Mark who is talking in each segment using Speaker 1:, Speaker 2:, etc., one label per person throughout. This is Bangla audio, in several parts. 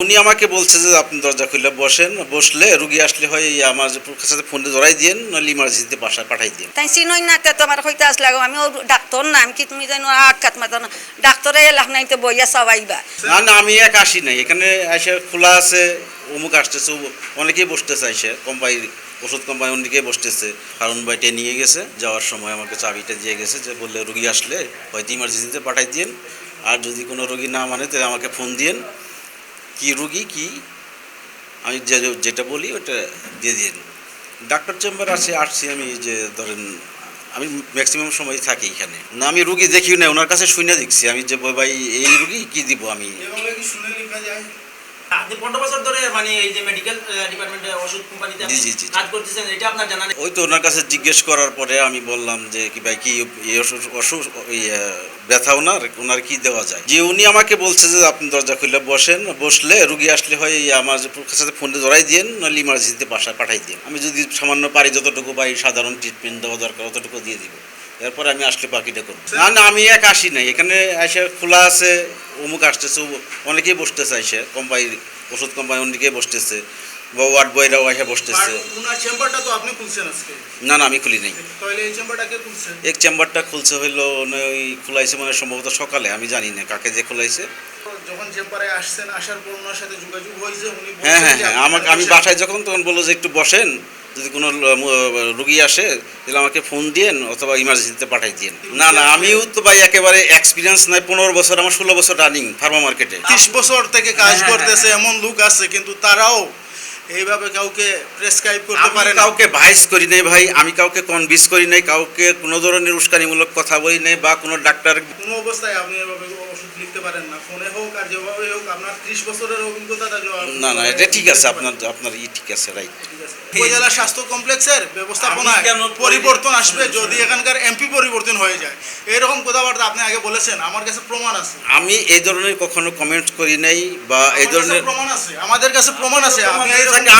Speaker 1: উনি আমাকে বলছে যে আপনি দরজা খুলে বসেন বসলে রুগী আসলে হয় আমার সাথে ফোনে ধরাই দিন নাহলে ইমার্জেন্সিতে বাসায় পাঠাই দিন
Speaker 2: তাই চিনই না তে তোমার হইতে আসলে আমি ডাক্তার নাম কি তুমি জানো আটকাত মাত না। ডাক্তারে এলাক নাই তো বইয়া সবাইবা
Speaker 1: না না আমি এক আসি নাই এখানে এসে খোলা আছে অমুক আসতেছে অনেকেই বসতেছে এসে কোম্পানির ওষুধ কোম্পানি অনেকেই বসতেছে। হারুন ভাইটা নিয়ে গেছে যাওয়ার সময় আমাকে চাবিটা দিয়ে গেছে যে বললে রুগী আসলে হয়তো ইমার্জেন্সিতে পাঠাই দিন আর যদি কোনো রুগী না মানে তাহলে আমাকে ফোন দিন কি রুগী, কি? আমি যে যেটা বলি ওটা দিয়ে দিন। ডাক্তার চেম্বার আসে, আসছি আমি যে ধরেন, আমি ম্যাক্সিমাম সময় থাকি এখানে। না, আমি রুগী দেখি না ওনার কাছে শুনে দেখছি। আমি যে, ভাই, এই রুগী কি দিব আমি?
Speaker 3: যায়
Speaker 4: আপনি পনেরো বছর ধরে মানে এই যে মেডিকেল ডিপার্টমেন্টে ওষুধ কোম্পানিতে
Speaker 1: জি, জি, জি, জি।
Speaker 4: কাজ করতেছেন এটা আপনার জানা নেই?
Speaker 1: ওই তো ওনার কাছে জিজ্ঞেস করার পরে আমি বললাম যে কি ভাই কি অসুখ অসুখ ব্যথা ওনার? ওনার কি দেওয়া যায়? যে উনি আমাকে বলছে যে আপনি দরজা খুলে বসেন বসলে রুগী আসলে হয় আমার সাথে ফোনে ধরাই দিন নাহলে ইমার্জেন্সিতে বাসায় পাঠাই দিন আমি যদি সামান্য পারি যতটুকু পাই সাধারণ ট্রিটমেন্ট দেওয়া দরকার ততটুকু দিয়ে দিব। এরপরে আমি আসলে বাকিটা করব। না না আমি এক আসি নাই। এখানে এসে খোলা আছে অমুক আসতেছে অনেকেই বসতেছে এসে কোম্পানি ওষুধ কোম্পানি অনেকেই বসতেছে বা ওয়ার্ড বয়রাও এসে বসতেছে।
Speaker 3: চেম্বারটা তো আপনি খুলছেন আজকে?
Speaker 1: না না আমি খুলি নাই।
Speaker 3: তাহলে এই চেম্বারটা কে খুলছেন
Speaker 1: এক চেম্বারটা খুলছে হইল ওই খোলাইছে মানে সম্ভবত সকালে আমি জানি না কাকে যে খোলাইছে।
Speaker 3: যখন চেম্বারে আসছেন আসার পর ওনার সাথে যোগাযোগ হয়েছে উনি
Speaker 1: হ্যাঁ হ্যাঁ হ্যাঁ আমাকে আমি বাসায় যখন তখন বলল যে একটু বসেন যদি কোনো রুগী আসে তাহলে আমাকে ফোন দিয়েন অথবা ইমার্জেন্সিতে পাঠাই দিয়েন। না না আমিও তো ভাই একেবারে এক্সপিরিয়েন্স নাই পনেরো বছর আমার ষোলো বছর রানিং ফার্মা মার্কেটে
Speaker 3: ত্রিশ বছর থেকে কাজ
Speaker 4: হ্যাঁ, হ্যাঁ,
Speaker 3: করতেছে এমন লোক আছে কিন্তু তারাও এইভাবে কাউকে প্রেসক্রাইব করতে
Speaker 1: আমি
Speaker 3: পারে
Speaker 1: কাউকে ভাইস করি নাই ভাই আমি কাউকে কনভিন্স করি নাই কাউকে কোনো ধরনের উস্কানিমূলক কথা বলি নাই বা কোনো ডাক্তার
Speaker 3: কোনো অবস্থায় আপনি এভাবে ওষুধ লিখতে পারেন না। ফোনে হোক আর যেভাবে হোক আপনার ত্রিশ বছরের অভিজ্ঞতা
Speaker 1: না না এটা ঠিক আছে আপনার আপনার ই ঠিক আছে রাইট
Speaker 3: উপজেলা স্বাস্থ্য কমপ্লেক্সের ব্যবস্থাপনায় পরিবর্তন আসবে যদি এখানকার এমপি পরিবর্তন হয়ে যায়। এরকম কথাবার্তা আপনি আগে বলেছেন আমার কাছে প্রমাণ আছে।
Speaker 1: আমি এই ধরনের কখনো কমেন্ট করি নাই বা এই ধরনের
Speaker 3: প্রমাণ আছে আমাদের কাছে প্রমাণ আছে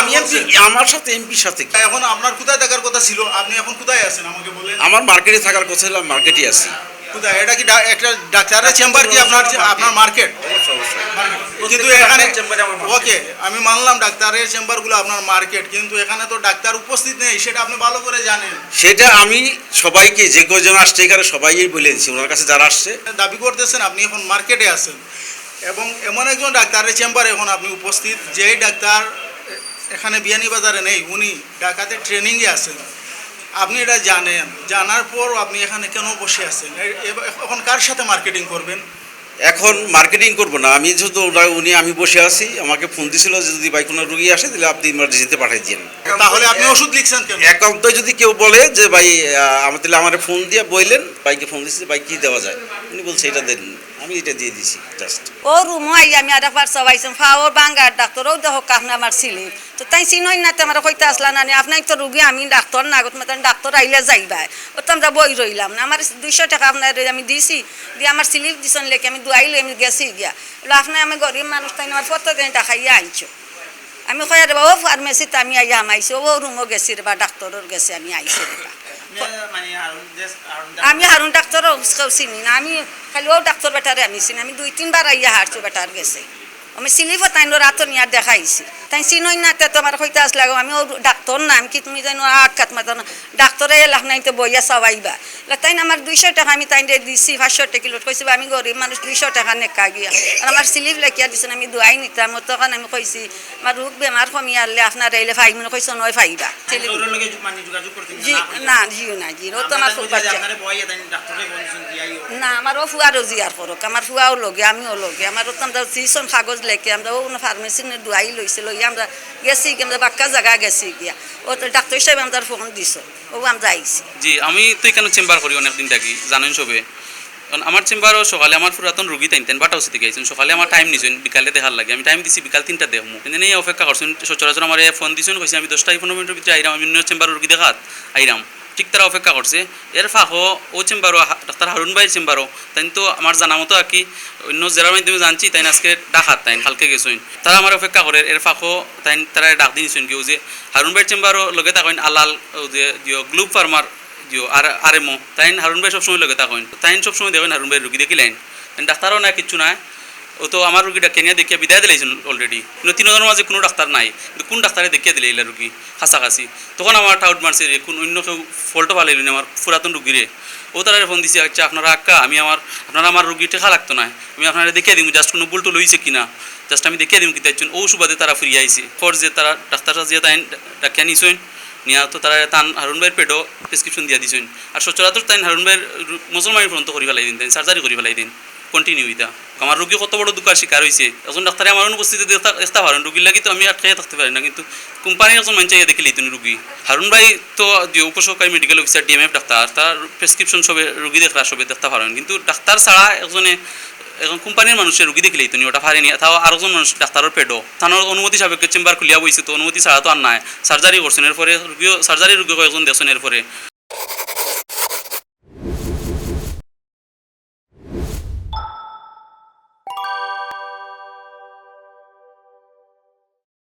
Speaker 1: আমি এমপি আমার সাথে এমপির সাথে
Speaker 3: এখন আপনার কোথায় থাকার কথা ছিল? আপনি এখন কোথায় আছেন? আমাকে বলেন।
Speaker 1: আমার মার্কেটে থাকার কথা ছিল মার্কেটে আছি।
Speaker 3: কোথায়? এটা কি একটা ডাক্তারের চেম্বার কি আপনার আপনার মার্কেট? কিন্তু এখানে। ওকে আমি মানলাম ডাক্তারের চেম্বারগুলো আপনার মার্কেট কিন্তু এখানে তো ডাক্তার উপস্থিত নেই সেটা আপনি ভালো করে জানেন।
Speaker 1: সেটা আমি সবাইকে যে কজন আসছে এখানে সবাইই বলে দিচ্ছি ওনার কাছে যারা আসছে।
Speaker 3: দাবি করতেছেন আপনি এখন মার্কেটে আছেন। এবং এমন একজন ডাক্তারের চেম্বারে এখন আপনি উপস্থিত যেই ডাক্তার এখানে বিয়ানীবাজারে নেই উনি ঢাকাতে ট্রেনিংয়ে আছেন। আপনি এটা জানেন। জানার পর আপনি এখানে কেন বসে আছেন? এখন কার সাথে মার্কেটিং করবেন?
Speaker 1: এখন মার্কেটিং করব না। আমি যেহেতু ওরা- উনি আমি বসে আছি। আমাকে ফোন দিছিল যে যদি ভাই কোনো রুগী আসে তাহলে আপনি ইমার্জেন্সিতে পাঠিয়ে দিন
Speaker 3: তাহলে আপনি ওষুধ লিখছেন কেন?
Speaker 1: একান্তই যদি কেউ বলে যে ভাই আমার তাহলে আমার ফোন দিয়ে বললেন ভাইকে ফোন দিচ্ছি ভাই কী দেওয়া যায়? উনি বলছে এটা দেন। আমি এটা দিয়ে দিছি জাস্ট
Speaker 2: ও রুম আই আমি আর একবার সবাইছেন। ফাওয়ার বাঙ্গার ডাক্তার ও দেখো কাহনা আমার ছিলি। তো তাই চিনই না আমার কইতে আসলা না আপনার তো রুগী, আমি ডাক্তার না গত মানে ডাক্তার আইলে যাইবা ও তো আমরা বই রইলাম না, আমার দুইশো টাকা আপনার আমি দিছি, দিয়ে আমার স্লিপ দিছেন লেগে আমি দুয়াইলে আমি গেছি গিয়া। এলো আপনার আমি গরিব মানুষ, তাই আমার প্রত্যেকদিন টাকা ইয়ে আনছো আমি কই রে ও ফার্মেসিতে আমি আইয়া আমাইছি, ও রুমও গেছি রে বা ডাক্তারের গেছে, আমি আইছি রে আমি হারুন ডাক্তারও চিনি না, আমি খালি ও ডাক্তার বেটারে আমি চিনি আমি দুই তিনবার আইয়া হারছো বেটার গেছে। আমি সিলিফ তাই রাত নিয়ে দেখাইছি তাই চিনই না তে তোমার হইতে আসলে আমি ও ডাক্তার নাম কি তুমি জানো আটকাত মাতো না। ডাক্তারে এলাক নাই তো বইয়া সবাইবা তাই আমার দুইশো টাকা আমি তাই দিছি পাঁচশো টাকা লোট কইছি আমি গরিব মানুষ দুইশো টাকা নেকা গিয়া। আর আমার সিলিফ লেখিয়া দিছেন আমি দুয়াই নিতাম ও তখন আমি কইছি আমার রোগ বেমার কমি আনলে আপনার এলে ফাই মানে কইছো নয় ফাইবা
Speaker 4: লগে মানে
Speaker 2: জি না জিও না জি ও তো আমার খুব বাচ্চা না আমারও ফুয়ারও জিয়ার করক আমার ফুয়াও লগে আমিও লগে। আমার তো আমরা কাগজ লেখে আমরা ও ফার্মেসি দুয়াই লইছে লই আমরা গেছি আমরা বাক্কা জায়গা গেছি গিয়া। ও ডাক্তার সাহেব আমরা ফোন দিছ, ও আমরা আইছি।
Speaker 5: জি, আমি তো এখানে চেম্বার করি অনেকদিন থাকি, জানেন সবে। কারণ আমার চেম্বারও সকালে আমার পুরাতন রুগী তাইতেন বাটা ওসি থেকে আইছেন সকালে আমার টাইম নিছেন, বিকালে দেখার লাগে। আমি টাইম দিছি বিকাল তিনটা দেখমু কিন্তু এই অপেক্ষা করছেন, সচরাচর আমার ফোন দিছেন, কইছে আমি দশটা, পনেরো মিনিটের ভিতরে আইরাম, আমি চেম্বার রুগী দেখাত, আইরাম। ঠিক তারা অপেক্ষা করছে। এর ফাঁকও ও চেম্বারও ডাক্তার হারুন ভাইয়ের চেম্বারও। তাই তো আমার জানা মতো আর কি, অন্য জেলার মাধ্যমে জানছি তাই আজকে ডাকাত তাই কালকে গেছেন তারা আমার অপেক্ষা করে, এর ফাঁকও তাই তারা ডাক দিয়েছেন কেউ যে হারুন ভাইয়ের চেম্বারও লগে থাকেন আলাল যে গ্লুব ফার্মার জিও আর আর এমও। তাইন হারুন ভাই সবসময় লগে থাকেন তাইন সবসময় দেখেন হারুন ভাই রুগী দেখিলেন ডাক্তারও না কিচ্ছু নাই। ও তো আমার রুগী ডাক্তার নিয়ে দেখিয়া বিদায় দিলাইছেন অলরেডি কিন্তু তিনজনের মাঝে কোনো ডাক্তার নাই। কোন ডাক্তারে দেখিয়ে দিলে এইলা রুগী? কাছাকাছি তখন আমার টাউট মারছে কোন অন্য কেউ ফল্টও পালাইল আমার পুরাতন রুগীরে। ও তারা ফোন দিছে আচ্ছা আপনারা আক্কা, আমি আমার আপনারা আমার রুগী টেকা লাগতো না। আমি আপনারা দেখিয়ে দিম জাস্ট কোনো বুলটুল হয়েছে কিনা? জাস্ট আমি দেখিয়ে দিম কিতা ও সুবাদে তারা ফিরিয়ে আইছে। ফর যে তারা ডাক্তার সাজিয়ে তাই ডাকিয়া নিছেন, নিয়া তো তারা তান হারুন ভাইয়ের পেটও প্রেসক্রিপশন দিয়া দিছেন। আর সচরাচর তাই হারুন ভাইয়ের মুসলমানের ফ্রন্ত করি ফেলাই দিন তাই সার্জারি করি ফেলাই দিন কন্টিনিউ ইতা আমার রোগী কত বড় দুঃখের শিকার হয়েছে একজন ডাক্তারে আমার অনুপস্থিতি দেখতে পারেন রুগীর লাগি তো আমি আটকাই থাকতে পারি না, কিন্তু কোম্পানির একজন মানুষ চাইয়া দেখিলি তুমি রুগী হারুন ভাই তো উপসহকারী মেডিকেল অফিসার ডিএমএফ ডাক্তার তার প্রেসক্রিপশন সবে রুগী দেখলা সবে দেখতে পারেন কিন্তু ডাক্তার ছাড়া একজনে এখন কোম্পানির মানুষের রুগী দেখলেই তুমি ওটা পারেনি তাও আরেকজন মানুষ ডাক্তারের পেটও তানোর অনুমতি সাপেক্ষে চেম্বার খুলিয়া বইছে তো, অনুমতি ছাড়া তো আর নাই সার্জারি করছেন এরপরে রুগীও সার্জারি রুগী কয়েকজন দেখছেন এরপরে